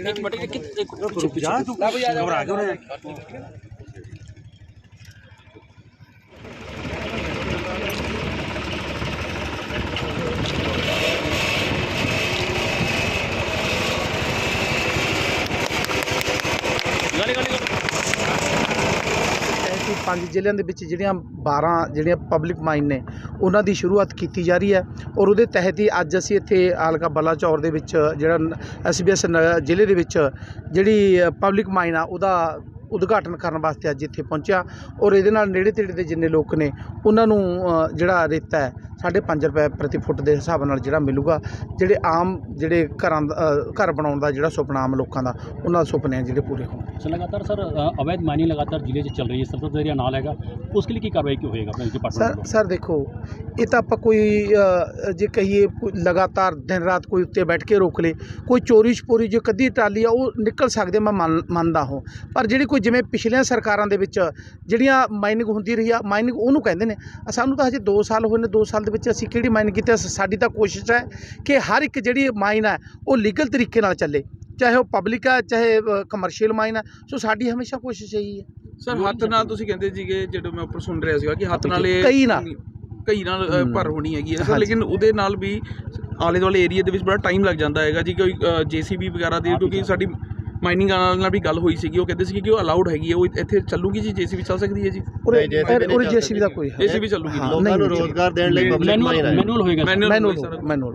ਇੱਕ ਮਿੰਟ ਇੱਕ ਇੱਕ ਰੁਕ ਜਾ ਤੂੰ ਘਬਰਾ ਕਿਉਂ ਰਿਹਾ ਗਾਲੀ ਗਾਲੀ ਕਿ ਪੰਜ ਜ਼ਿਲ੍ਹਿਆਂ ਦੇ ਵਿੱਚ ਜਿਹੜੀਆਂ 12 ਜਿਹੜੀਆਂ ਪਬਲਿਕ ਮਾਈਨ ਨੇ, ਉਹਨਾਂ ਦੀ ਸ਼ੁਰੂਆਤ ਕੀਤੀ ਜਾ ਰਹੀ ਹੈ ਔਰ ਉਹਦੇ ਤਹਿਤ ਹੀ ਅੱਜ ਅਸੀਂ ਇੱਥੇ ਆਲਕਾ ਬਲਾਚੌਰ ਦੇ ਵਿੱਚ ਜਿਹੜਾ ਐਸਬੀਐਸ ਜ਼ਿਲ੍ਹੇ ਦੇ ਵਿੱਚ ਜਿਹੜੀ ਪਬਲਿਕ ਮਾਈਨ ਆ, ਉਹਦਾ ਉਦਘਾਟਨ ਕਰਨ ਵਾਸਤੇ ਅੱਜ ਇੱਥੇ ਪਹੁੰਚਿਆ ਔਰ ਇਹਦੇ ਨਾਲ ਨੇੜੇ ਤੇੜੇ ਦੇ ਜਿੰਨੇ ਲੋਕ ਨੇ, ਉਹਨਾਂ ਨੂੰ ਜਿਹੜਾ ਰੇਤਾ ਹੈ ਸਾਢੇ ਪੰਜ ਰੁਪਏ ਪ੍ਰਤੀ ਫੁੱਟ ਦੇ ਹਿਸਾਬ ਨਾਲ ਜਿਹੜਾ ਮਿਲੂਗਾ ਜਿਹੜੇ ਆਮ ਜਿਹੜੇ ਘਰਾਂ ਘਰ ਬਣਾਉਣ ਦਾ ਜਿਹੜਾ ਸੁਪਨਾ ਆਮ ਲੋਕਾਂ ਦਾ ਉਹਨਾਂ ਦੇ ਸੁਪਨੇ ਜਿਹੜੇ ਪੂਰੇ ਹੋਣ। ਸਰ ਲਗਾਤਾਰ ਸਰ ਅਵੈਧ ਮਾਈਨਿੰਗ ਲਗਾਤਾਰ ਜ਼ਿਲ੍ਹੇ 'ਚ ਚੱਲ ਰਹੀ ਹੈ ਸਰਸਤ ਏਰੀਆ ਨਾਲ ਹੈਗਾ ਉਸ ਲਈ ਕੀ ਕਾਰਵਾਈ ਕਿਉਂ ਹੋਏਗਾ ਆਪਣੇ ਡਿਪਾਰਟਮੈਂਟ ਸਰ ਦੇਖੋ ਇਹ ਤਾਂ ਆਪਾਂ ਕੋਈ ਜੇ ਕਹੀਏ ਕੋਈ ਲਗਾਤਾਰ ਦਿਨ ਰਾਤ ਕੋਈ ਉੱਤੇ ਬੈਠ ਕੇ ਰੋਕ ਲੇ ਕੋਈ ਚੋਰੀ ਛਪੋਰੀ ਜੋ ਕੱਦੀ ਟਾਲੀ ਆ ਉਹ ਨਿਕਲ ਸਕਦੇ ਮੈਂ ਮੰਨ- ਮੰਨਦਾ ਹਾਂ। ਪਰ ਜਿਹੜੀ ਕੋਈ ਜਿਵੇਂ ਪਿਛਲੀਆਂ ਸਰਕਾਰਾਂ ਦੇ ਵਿੱਚ ਜਿਹੜੀਆਂ ਮਾਈਨਿੰਗ ਹੁੰਦੀ ਰਹੀ ਆ ਮਾਈਨਿੰਗ ਉਹਨੂੰ ਕਹਿੰਦੇ ਨੇ ਸਾਨੂੰ ਤਾਂ ਹਜੇ 2 ਸਾਲ ਹੋਏ ਨੇ 2 ਸਾਲ ਦੇ ਵਿੱਚ ਅਸੀਂ ਕਿਹੜੀ ਮਾਈਨਿੰਗ ਕੀਤੀ? ਸ- ਸਾਡੀ ਤਾਂ ਕੋਸ਼ਿਸ਼ ਹੈ ਕਿ ਹਰ ਇੱਕ ਜਿਹੜੀ ਮਾਈਨ ਹੈ ਉਹ ਲੀਗਲ ਤਰੀਕੇ ਨਾਲ ਚੱਲੇ ਚਾਹੇ ਉਹ ਪਬਲਿਕ ਹੈ ਚਾਹੇ ਕਮਰਸ਼ੀਅਲ ਮਾਈਨ ਹੈ ਸੋ ਸਾਡੀ ਹਮੇਸ਼ਾ ਕੋਸ਼ਿਸ਼ ਇਹੀ ਹੈ ਸਰ ਹੱਥ ਨਾਲ ਤੁਸੀਂ ਕਹਿੰਦੇ ਸੀਗੇ ਜਦੋਂ ਮੈਂ ਉੱਪਰ ਸੁਣ ਰਿਹਾ ਸੀਗਾ ਕਿ ਹੱਥ ਨਾਲ ਇਹ ਕਈ ਨਾਲ। ਕਈ ਨਾਲ ਅ, ਭਰ ਹੋਣੀ ਹੈਗੀ ਹੈ ਸਰ ਹਾਂਜੀ। ਲੇਕਿਨ ਉਹਦੇ ਨਾਲ ਵੀ ਆਲੇ ਦੁਆਲੇ ਏਰੀਆ ਦੇ ਵਿੱਚ ਬੜਾ ਟਾਈਮ ਲੱਗ ਜਾਂਦਾ ਹੈਗਾ ਜੀ ਕੋਈ ਜੀਸੀਬੀ ਵਗੈਰਾ ਦੀ ਕਿਉਂਕਿ ਸਾਡੀ ਮਾਈਨਿੰਗ ਨਾਲ ਨਾਲ ਵੀ ਗੱਲ ਹੋਈ ਸੀਗੀ ਉਹ ਕਹਿੰਦੇ ਸੀ ਕਿ ਉਹ ਅਲਾਉਡ ਹੈਗੀ ਹੈ ਉਹ ਇੱਥੇ ਚੱਲੂਗੀ ਜੀ ਜੀਸੀਬੀ ਚੱਲ ਸਕਦੀ ਹੈ ਜੀ। ਉਰੇ ਨਹੀਂ, JCB ਨਹੀਂ ਉਰੇ ਚੱਲ ਜੇਸੀਬੀ ਦਾ। ਕੋਈ ਹੈ। ਜੀਸੀਬੀ ਚੱਲੂਗੀ ਹਾਂ, ਲੋਕਾਂ ਨੂੰ ਨਹੀਂ, ਰੋਜ਼ਗਾਰ ਦੇਣ ਲਈ ਪਬਲਿਕ ਮਾਈਨ ਹੈ ਮੈਨੂਅਲ ਹੋਏਗਾ। ਮੈਨੂਅਲ ਮੈਨੂੰ ਹੋਈ ਸਰ ਮੈਨੂੰ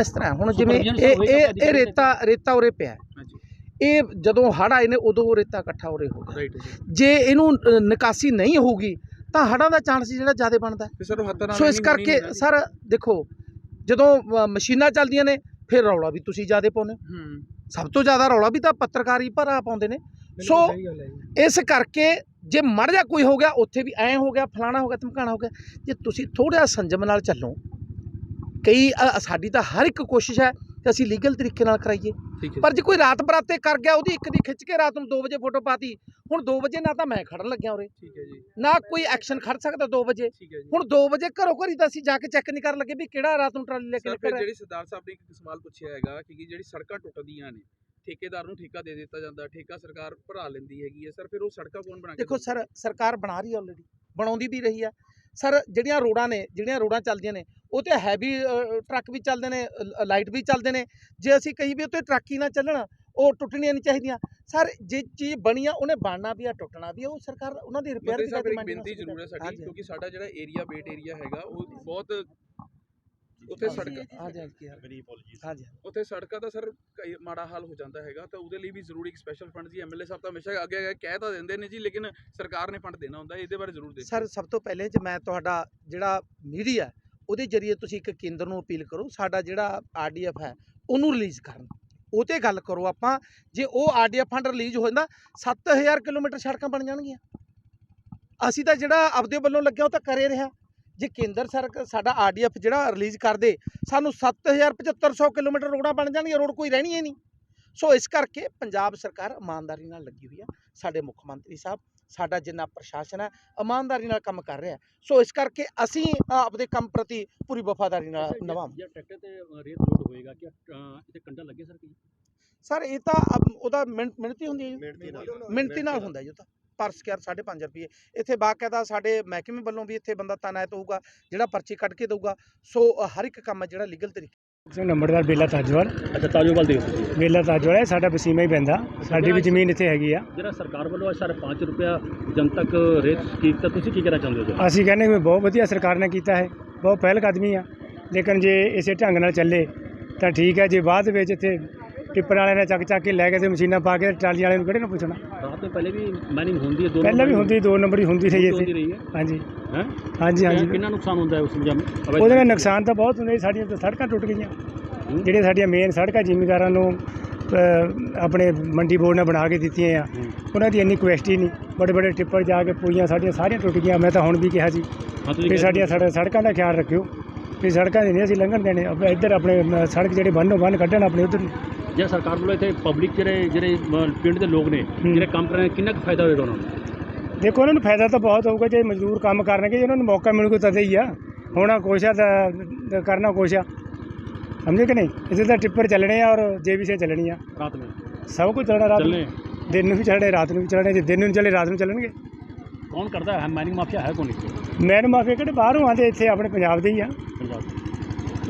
ਇਸ ਤਰ੍ਹਾਂ ਹੁਣ ਜਿਵੇਂ Supervision ਇਹ ਹੋਏਗਾ ਇਹ ਇਹ ਰੇਤਾ ਰੇਤਾ ਉਰੇ ਪਿਆ ਹੈ। ਹਾਂਜੀ ਇਹ ਜਦੋਂ ਹੜ੍ਹ ਆਏ ਨੇ ਉਦੋਂ ਉਹ ਰੇਤਾ ਇਕੱਠਾ ਉਰੇ ਹੋ ਗਿਆ। ਰਾਈਟ ਜੀ। ਜੇ ਇਹਨੂੰ ਅ, ਨਿਕਾਸੀ ਨਹੀਂ ਹੋਊਗੀ ਤਾਂ ਹੜ੍ਹਾਂ ਦਾ ਚਾਂਸ ਜਿਹੜਾ ਜ਼ਿਆਦਾ ਬਣਦਾ ਹੈ। ਤੇ ਸਰ ਉਹ ਹੱਥਾਂ ਨਾਲ ਸੋ ਇਸ ਹੋਣੀ ਕਰਕੇ ਨਹੀਂ। ਸਰ ਦੇਖੋ ਜਦੋਂ ਅ, ਮਸ਼ੀਨਾਂ ਚੱਲਦੀਆਂ ਨੇ ਫਿਰ ਰੌਲਾ ਵੀ ਤੁਸੀਂ ਜ਼ਿਆਦਾ ਪਾਉਂਦੇ ਹੋ। ਹੂੰ। ਸਭ ਤੋਂ ਜ਼ਿਆਦਾ ਰੌਲਾ ਵੀ ਤਾਂ ਪੱਤਰਕਾਰ ਹੀ ਭਰਾ ਪਾਉਂਦੇ ਨੇ। ਸੋ ਇਸ ਕਰਕੇ ਜੇ ਮੜ ਜਾ ਕੋਈ ਹੋ ਗਿਆ ਉੱਥੇ ਵੀ ਐਂ ਹੋ ਗਿਆ ਫਲਾਣਾ ਹੋ ਗਿਆ ਧਮਕਾਣਾ ਹੋ ਗਿਆ ਜੇ ਤੁਸੀਂ ਥੋੜ੍ਹਾ ਸੰਜਮ ਨਾਲ ਚੱਲੋ ਕਈ ਅ, ਸਾਡੀ ਤਾਂ ਹਰ ਇੱਕ ਕੋਸ਼ਿਸ਼ ਹੈ ਕਿ ਅਸੀਂ ਲੀਗਲ ਤਰੀਕੇ ਨਾਲ ਕਰਾਈਏ। ਪਰ ਜੇ ਕੋਈ ਰਾਤ ਬਰਾਤੇ ਕਰ ਗਿਆ ਉਹਦੀ ਇੱਕ ਦੀ ਖਿੱਚ ਕੇ ਰਾਤ ਨੂੰ 2 ਵਜੇ ਫੋਟੋ ਪਾਤੀ ਹੁਣ 2 ਵਜੇ ਨਾ ਤਾਂ ਮੈਂ ਖੜਨ ਲੱਗਿਆ ਉਰੇ। ਨਾ ਕੋਈ ਐਕਸ਼ਨ ਖੜ ਸਕਦਾ 2 ਵਜੇ। ਹੁਣ 2 ਵਜੇ ਘਰੋਂ ਘਰੀ ਤਾਂ ਅਸੀਂ ਜਾ ਕੇ ਚੈੱਕ ਨਹੀਂ ਕਰਨ ਲੱਗੇ ਵੀ ਕਿਹੜਾ ਰਾਤ ਨੂੰ ਟਰਾਲੀ ਲੈ ਕੇ ਨਿਕਲ ਰਿਹਾ। ਜਿਹੜੀ ਸਰਦਾਰ ਸਾਹਿਬ ਨੇ ਇੱਕ ਸਵਾਲ ਪੁੱਛਿਆ ਹੈਗਾ ਕਿ ਜਿਹੜੀ ਸੜਕਾਂ ਟੁੱਟਦੀਆਂ ਨੇ ਠੇਕੇਦਾਰ ਨੂੰ ਠੇਕਾ ਦੇ ਦਿੱਤਾ ਜਾਂਦਾ ਠੇਕਾ ਸਰਕਾਰ ਭਰਾ ਲੈਂਦੀ ਹੈਗੀ ਹੈ। ਸਰ ਫਿਰ ਉਹ ਸੜਕਾਂ ਕੌਣ ਬਣਾ ਕੇ ਦੇਖੋ ਸਰ ਸਰਕਾਰ ਬਣਾ ਰਹੀ ਹੈ ਆਲਰੇਡੀ ਬਣਾਉਂਦੀ ਵੀ ਰਹੀ ਹੈ। ਸਰ ਜਿਹੜੀਆਂ ਰੋਡਾਂ ਨੇ ਜਿਹੜੀਆਂ ਰੋਡਾਂ ਚੱਲਦੀਆਂ ਨੇ ਉਹ ਤੇ ਹੈਵੀ ਟਰੱਕ ਵੀ ਚੱਲਦੇ ਨੇ ਲਾਈਟ ਵੀ ਚੱਲਦੇ ਨੇ। ਜੇ ਅਸੀਂ ਕਹੀ ਵੀ ਉੱਤੇ ਟਰੱਕ ਹੀ ਨਾ ਚੱਲਣ ਉਹ ਟੁੱਟਣੀਆਂ ਨਹੀਂ ਚਾਹੀਦੀਆਂ। ਸਰ ਜੇ ਚੀਜ਼ ਬਣੀ ਆ ਉਹਨੇ ਬਣਨਾ ਵੀ ਆ ਟੁੱਟਣਾ ਵੀ ਆ ਉਹ ਸਰਕਾਰ ਉਹਨਾਂ ਦੀ ਰਿਪੇਅਰ ਮੰਡੀ ਬੇਨਤੀ ਜ਼ਰੂਰ ਹੈ ਸਾਡੀ। ਕਿਉਂਕਿ ਸਾਡਾ ਜਿਹੜਾ ਏਰੀਆ ਬੇਟ ਏਰੀਆ ਹੈਗਾ ਉਹ ਬਹੁਤ ਉੱਥੇ ਸੜਕ ਹਾਂਜੀ ਹਾਂਜੀ ਹਾਂਜੀ ਉੱਥੇ ਸੜਕਾਂ ਦਾ ਸਰ ਕਈ ਮਾੜਾ ਹਾਲ ਹੋ ਜਾਂਦਾ ਹੈਗਾ ਤਾਂ ਉਹਦੇ ਲਈ ਵੀ ਜ਼ਰੂਰੀ ਇੱਕ ਸਪੈਸ਼ਲ ਫੰਡ ਜੀ ਐਮਐਲਏ ਸਾਹਿਬ ਤਾਂ ਹਮੇਸ਼ਾ ਅੱਗੇ ਅੱਗੇ ਕਹਿ ਤਾਂ ਦਿੰਦੇ ਨੇ ਜੀ ਲੇਕਿਨ ਸਰਕਾਰ ਨੇ ਫੰਡ ਦੇਣਾ ਹੁੰਦਾ ਇਹਦੇ ਬਾਰੇ ਜ਼ਰੂਰ ਦੇਖੋ। ਸਰ ਸਭ ਤੋਂ ਪਹਿਲੇ ਜੇ ਮੈਂ ਤੁਹਾਡਾ ਜਿਹੜਾ ਮੀਡੀਆ ਉਹਦੇ ਜਰੀਏ ਤੁਸੀਂ ਇੱਕ ਕੇਂਦਰ ਨੂੰ ਅਪੀਲ ਕਰੋ ਸਾਡਾ ਜਿਹੜਾ ਆਰਡੀਐਫ ਹੈ ਉਹਨੂੰ ਰਿਲੀਜ਼ ਕਰਨ। ਉਹ ਤੇ ਗੱਲ ਕਰੋ ਆਪਾਂ ਜੇ ਉਹ ਆਰਡੀਐਫ ਫੰਡ ਰਿਲੀਜ਼ ਹੋ ਜਾਂਦਾ 7000 ਕਿਲੋਮੀਟਰ ਸੜਕਾਂ ਬਣ ਜਾਣਗੀਆਂ। ਅਸੀਂ ਤਾਂ ਜਿਹੜਾ ਆਪਦੇ ਵੱਲੋਂ ਲੱਗਿਆ ਉਹ ਤਾਂ ਕਰੇ ਰਿਹਾ। ਜੇ ਕੇਂਦਰ ਸਰਕਾਰ ਸਾਡਾ ਆਰਡੀਐਫ ਜਿਹੜਾ ਰਿਲੀਜ਼ ਕਰ ਦੇ ਸਾਨੂੰ 7750 ਕਿਲੋਮੀਟਰ ਰੋਡਾਂ ਬਣ ਜਾਣਗੀਆਂ ਰੋਡ ਕੋਈ ਰਹਿਣੀ ਹੀ ਨਹੀਂ। ਸੋ ਇਸ ਕਰਕੇ ਪੰਜਾਬ ਸਰਕਾਰ ਇਮਾਨਦਾਰੀ ਨਾਲ ਲੱਗੀ ਹੋਈ ਆ ਸਾਡੇ ਮੁੱਖ ਮੰਤਰੀ ਸਾਹਿਬ ਸਾਡਾ ਜਿੰਨਾ ਪ੍ਰਸ਼ਾਸਨ ਹੈ ਇਮਾਨਦਾਰੀ ਨਾਲ ਕੰਮ ਕਰ ਰਿਹਾ। ਸੋ ਇਸ ਕਰਕੇ ਅਸੀਂ ਆਪਦੇ ਕੰਮ ਪ੍ਰਤੀ ਪੂਰੀ ਵਫਾਦਾਰੀ ਨਾਲ ਨਿਭਾਵਾਂਗੇ ਜੇ ਟਰੈਕਟਰ ਤੇ ਰੇਤ ਲੋਡ ਹੋਏਗਾ ਕਿ ਇੱਥੇ ਕੰਡਾ ਲੱਗੇ ਸਰ ਕੀ ਸਰ ਇਹ ਤਾਂ ਉਹਦਾ ਮਿਹਨਤ ਮਿਹਨਤੀ ਹੁੰਦੀ ਹੈ ਮਿਹਨਤੀ ਨਾਲ ਹੁੰਦਾ ਜੀ ਉਹ ਤਾਂ। ਪਰ ਸਕੁਅਰ 5.5 ਰੁਪਏ ਇੱਥੇ ਬਾਕਾਇਦਾ ਸਾਡੇ ਮਹਿਕਮੇ ਵੱਲੋਂ ਵੀ ਇੱਥੇ ਬੰਦਾ ਤਾਇਨਾਤ ਹੋਊਗਾ ਜਿਹੜਾ ਪਰਚੀ ਕੱਢ ਕੇ ਦਊਗਾ। ਸੋ ਹਰ ਇੱਕ ਕੰਮ ਹੈ ਜਿਹੜਾ ਲੀਗਲ ਤਰੀਕੇ ਸਿੰਘ ਨੰਬਰਦਾਰ ਬੇਲਾ ਤਾਜਵਾਲ। ਅੱਛਾ ਤਾਜੋਵਾਲ ਦੇ ਬੇਲਾ ਤਾਜਵਾਲ ਹੈ ਸਾਡਾ ਵਸੀਮਾ ਹੀ ਪੈਂਦਾ। ਸਾਡੀ ਵੀ ਜ਼ਮੀਨ ਇੱਥੇ ਹੈਗੀ ਆ। ਜਿਹੜਾ ਸਰਕਾਰ ਵੱਲੋਂ ਸਾਰੇ 5 ਰੁਪਿਆ ਜਨਤਕ ਰੇਤ ਸਕੀਮ ਤਾਂ ਤੁਸੀਂ ਕੀ ਕਹਿਣਾ ਚਾਹੁੰਦੇ ਹੋ ਜੀ? ਅਸੀਂ ਕਹਿੰਦੇ ਵੀ ਬਹੁਤ ਵਧੀਆ ਸਰਕਾਰ ਨੇ ਕੀਤਾ ਹੈ। ਬਹੁਤ ਪਹਿਲ ਕਦਮੀ ਆ। ਲੇਕਿਨ ਜੇ ਇਸੇ ਢੰਗ ਨਾਲ ਚੱਲੇ ਤਾਂ ਠੀਕ ਹੈ। ਜੇ ਬਾਅਦ ਵਿੱਚ ਇੱਥੇ ਟਿੱਪਰ ਵਾਲਿਆਂ ਨੇ ਚੱਕ ਚੱਕ ਕੇ ਲੈ ਕੇ ਤੇ ਮਸ਼ੀਨਾਂ ਪਾ ਕੇ ਟਰਾਲੀ ਵਾਲਿਆਂ ਨੂੰ ਕਿਹੜੇ ਨੂੰ ਪੁੱਛਣਾ? ਰਾਤ ਤੋਂ ਪਹਿਲੇ ਵੀ ਮਾਈਨਿੰਗ ਹੁੰਦੀ ਹੈ ਦੋ ਪਹਿਲਾਂ ਵੀ ਹੁੰਦੀ ਦੋ ਨੰਬਰ ਹੀ ਹੁੰਦੀ ਹੁੰਦੀ ਇੱਥੇ ਰਹੀ ਹੈ। ਹਾਂਜੀ। ਹੈ? ਹਾਂਜੀ ਹਾਂਜੀ। ਕਿੰਨਾ ਨੁਕਸਾਨ ਹੁੰਦਾ ਹੈ ਉਸ ਜਮ ਉਹਦੇ ਨਾਲ ਨੁਕਸਾਨ ਤਾਂ ਬਹੁਤ ਹੁੰਦੇ ਸਾਡੀਆਂ ਤਾਂ ਸੜਕਾਂ ਟੁੱਟ ਗਈਆਂ। ਜਿਹੜੀਆਂ ਸਾਡੀਆਂ ਮੇਨ ਸੜਕਾਂ ਜ਼ਿਮੀਂਦਾਰਾਂ ਨੂੰ ਆਪਣੇ ਮੰਡੀ ਬੋਰਡ ਨੇ ਬਣਾ ਕੇ ਦਿੱਤੀਆਂ ਆ ਉਹਨਾਂ ਦੀ ਇੰਨੀ ਕੁਐਸਟੀ ਨਹੀਂ। ਬੜੇ ਬੜੇ ਟਿੱਪਰ ਜਾ ਕੇ ਪੂਈਆਂ ਸਾਡੀਆਂ ਸਾਰੀਆਂ ਟੁੱਟ ਗਈਆਂ ਮੈਂ ਤਾਂ ਹੁਣ ਵੀ ਕਿਹਾ ਸੀ। ਤੁਸੀਂ ਵੀ ਸਾਡੀਆਂ ਸੜ- ਸੜਕਾਂ ਦਾ ਖਿਆਲ ਰੱਖਿਓ। ਵੀ ਸੜਕਾਂ ਦੇ ਨਹੀਂ ਅਸੀਂ ਲੰਘਣ ਦੇਣੇ। ਇੱਧਰ ਆਪਣੇ ਸੜਕ ਜਿਹੜੇ ਬੰਨੋ ਬੰਨ ਕੱਢਣ ਆਪਣੇ ਉਧਰ ਜੇ ਸਰਕਾਰ ਵੱਲੋਂ ਇੱਥੇ ਪਬਲਿਕ ਜਿਹੜੇ ਜਿਹੜੇ ਪਿੰਡ ਦੇ ਲੋਕ ਨੇ ਜਿਹੜੇ ਕੰਮ ਕਰ ਰਹੇ ਨੇ ਕਿੰਨਾ ਕੁ ਫਾਇਦਾ ਹੋਏਗਾ ਉਹਨਾਂ ਨੂੰ? ਦੇਖੋ ਉਹਨਾਂ ਨੂੰ ਫਾਇਦਾ ਤਾਂ ਬਹੁਤ ਹੋਊਗਾ ਜੇ ਮਜ਼ਦੂਰ ਕੰਮ ਕਰਨਗੇ ਜੇ ਉਹਨਾਂ ਨੂੰ ਮੌਕਾ ਮਿਲੂਗਾ ਤਦ ਹੀ ਆ। ਹੋਣਾ ਕੁਛ ਆ ਤਾਂ ਤਾਂ ਕਰਨਾ ਕੁਛ ਆ। ਸਮਝੇ ਕਿ ਨਹੀਂ? ਇਸੇ ਤਾਂ ਟਿੱਪਰ ਚੱਲਣੇ ਆ ਔਰ ਜੇਬੀਸੀ ਚੱਲਣੀ ਆ। ਰਾਤ में ਸਭ ਕੁਝ ਚੱਲਣਾ ਰਾਤ ਨੂੰ। ਦਿਨ ਨੂੰ ਵੀ ਚੱਲਣੇ ਰਾਤ ਨੂੰ ਵੀ ਚੱਲਣੇ ਜੇ ਦਿਨ ਨੂੰ ਚੱਲੇ ਰਾਤ ਨੂੰ ਚੱਲਣਗੇ। ਕੌਣ ਕਰਦਾ ਹੈ? ਮਾਈਨਿੰਗ ਮਾਫੀਆ ਹੈ ਕੌਣ ਇੱਥੇ? ਮੈਨ ਮਾਫੀਆ ਕਿਹੜੇ ਬਾਹਰੋਂ ਆਉਂਦੇ ਇੱਥੇ ਆਪਣੇ ਪੰਜਾਬ ਦੇ ਹੀ ਆ। ਪੰਜਾਬ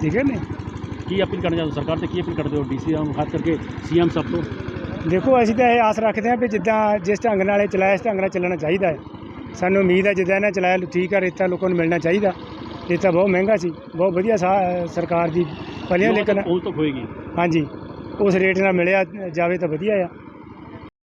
ਠੀਕ ਹੈ ਨੇ ਕੀ ਅਪੀਲ ਕਰਨਾ ਚਾਹੁੰਦੇ? ਸਰਕਾਰ ਤੇ ਕੀ ਅਪੀਲ ਕਰਦੇ ਹੋ? ਡੀਸੀ ਨੂੰ ਖਾਸ ਕਰਕੇ ਸੀਐਮ ਸਭ ਤੋਂ? ਦੇਖੋ ਅਸੀਂ ਤਾਂ ਇਹ ਆਸ ਰੱਖਦੇ ਹਾਂ ਵੀ ਜਿੱਦਾਂ ਜਿਸ ਢੰਗ ਨਾਲ ਇਹ ਚਲਾਇਆ ਇਸ ਢੰਗ ਨਾਲ ਚੱਲਣਾ ਚਾਹੀਦਾ ਹੈ। ਸਾਨੂੰ ਉਮੀਦ ਹੈ ਜਿੱਦਾਂ ਇਹਨਾਂ ਚਲਾਇਆ ਠੀਕ ਹੈ ਰੇਤਾ ਲੋਕਾਂ ਨੂੰ ਮਿਲਣਾ ਚਾਹੀਦਾ। ਰੇਤਾ ਬਹੁਤ ਮਹਿੰਗਾ ਸੀ ਬਹੁਤ ਵਧੀਆ ਸਰਕਾਰ ਦੀ ਪਹਿਲੀਆਂ ਲੇਕਿਨ ਉਹ ਤੱਕ ਹੋਏਗੀ। ਹਾਂਜੀ ਉਸ ਰੇਟ ਨਾਲ ਮਿਲਿਆ ਜਾਵੇ ਤਾਂ ਵਧੀਆ ਆ।